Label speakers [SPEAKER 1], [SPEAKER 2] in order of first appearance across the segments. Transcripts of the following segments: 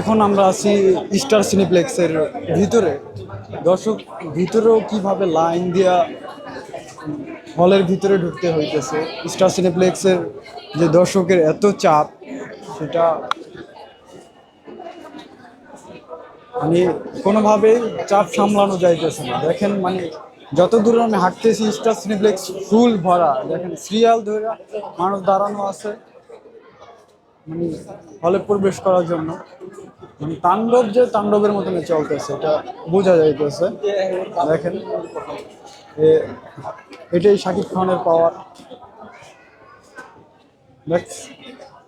[SPEAKER 1] এখন আমরা আছি স্টার সিনেপ্লেক্সের ভিতরে। দর্শক, ভিতরেও কীভাবে লাইন দিয়া হলের ভিতরে ঢুকতে হইতেছে, স্টার সিনেপ্লেক্সের যে দর্শকের এত চাপ, সেটা মানে কোনোভাবেই চাপ সামলানো যাইতেছে না। দেখেন মানে যত দূর আমি হাঁটতেছি, স্টার সিনেপ্লেক্স ফুল ভরা। দেখেন, সিরিয়াল ধরে মানুষ দাঁড়ানো আছে। মানে হলে প্রবেশ করার জন্য। মানে তাণ্ডব যে তাণ্ডবের মতন চলতেছে, এটা বোঝা যাইতেছে। দেখেন এটাই শাকিব খানের পাওয়ার দেখ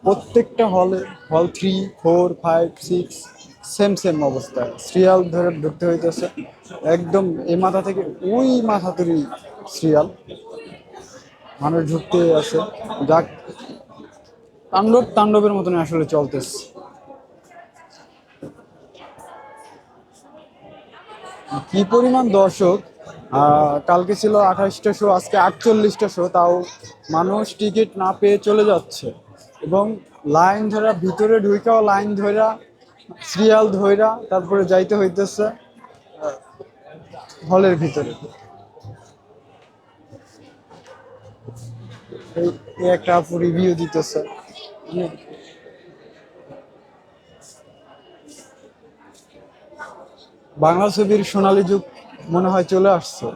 [SPEAKER 1] প্রত্যেকটা হলে হল three four five six same same অবস্থায় সিরিয়াল ধরে ঢুকতে হইতেছে। একদম এ মাথা থেকে ওই মাথা তৈরি সিরিয়াল মানুষ ঢুকতে আছে যাক তাণ্ডব তাণ্ডবের মতন আসলে চলতেছে। কি পরিমাণ দর্শক কালকে ছিল আঠাশটা শো আজকে আটচল্লিশটা শো তাও মানুষ টিকিট না পেয়ে চলে যাচ্ছে। এবং লাইন ধরা, ভিতরে ঢুকাও লাইন ধরা সিরিয়াল ধইরা তারপরে যাইতে হইতেছে হলের ভিতরে। এই একটা রিভিউ দিতেছে। বাংলা ছবির সোনালী যুগ মনে হয় চলে আসছে।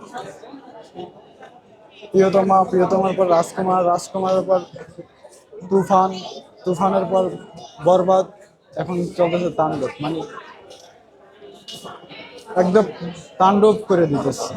[SPEAKER 1] প্রিয়তমা, প্রিয়তমার পর রাজকুমার, রাজকুমারের পর তুফান, তুফানের পর বরবাদ, এখন চলতেছে তাণ্ডব মানে একদম তাণ্ডব করে দিতেছে।